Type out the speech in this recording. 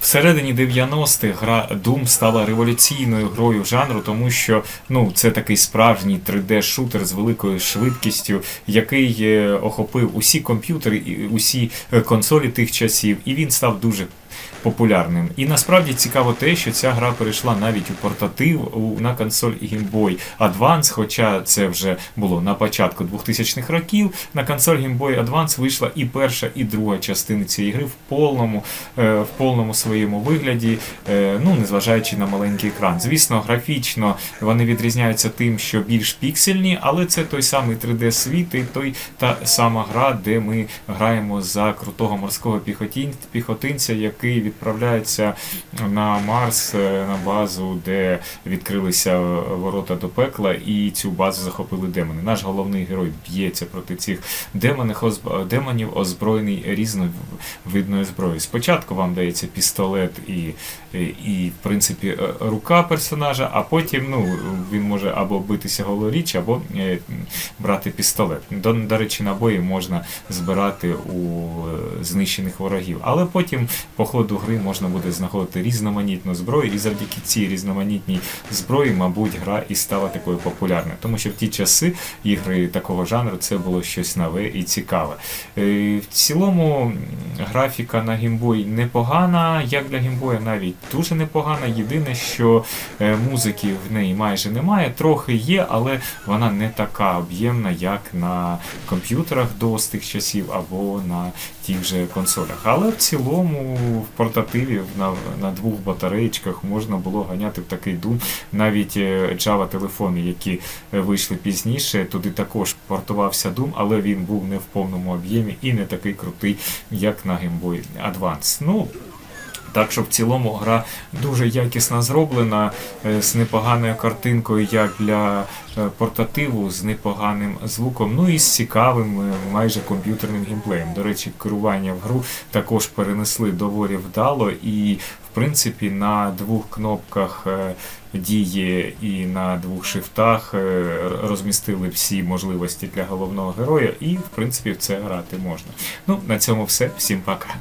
Всередині 90-х гра Doom стала революційною грою жанру, тому що ну це такий справжній 3D-шутер з великою швидкістю, який е, охопив усі комп'ютери і усі е, консолі тих часів, і він став дуже популярним. І насправді цікаво те, що ця гра перейшла навіть у портатив у, на консоль Game Boy Advance, хоча це вже було на початку 2000-х років. На консоль Game Boy Advance вийшла і перша, і друга частини цієї гри в повному, е, в повному своєму вигляді, е, ну незважаючи на маленький екран. Звісно, графічно вони відрізняються тим, що більш піксельні, але це той самий 3D світ і той та сама гра, де ми граємо за крутого морського піхотинця, який відправляється на Марс е, на базу, де відкрилися ворота до пекла, і цю базу захопили демони. Наш головний герой б'ється проти цих демонів, демонів озброєний різновидною зброєю. Спочатку вам дається пістолет і, і в принципі, е, рука персонажа, а потім ну, він може або битися голоріч, або е, брати пістолет. До, до речі, набої можна збирати у знищених ворогів. Але потім по ходу гри можна буде знаходити різноманітну зброю, і завдяки цій різноманітній зброї, мабуть, гра і стала такою популярною. Тому що в ті часи ігри такого жанру це було щось нове і цікаве. Е, В цілому графіка на геймбой непогана, як для геймбоя навіть дуже непогана. Єдине, що е, музики в неї майже немає, трохи є, але вона не така об'ємна, як на комп'ютерах до з тих часів або на тих же консолях. Але в цілому в портативі на, на двох батареєчках можна було ганяти в такий дум. Навіть е, Java телефони, які е, вийшли пізніше, туди також портувався Doom, але він був не в повному об'ємі і не такий крутий, як на Game Boy Advance. Ну, так що в цілому гра дуже якісно зроблена, е, з непоганою картинкою, як для е, портативу, з непоганим звуком, ну і з цікавим е, майже комп'ютерним геймплеєм. До речі, керування в гру також перенесли доволі вдало і. В принципі, на двох кнопках дії і на двох шифтах розмістили всі можливості для головного героя, і в принципі в це грати можна. Ну, на цьому все. Всім пока.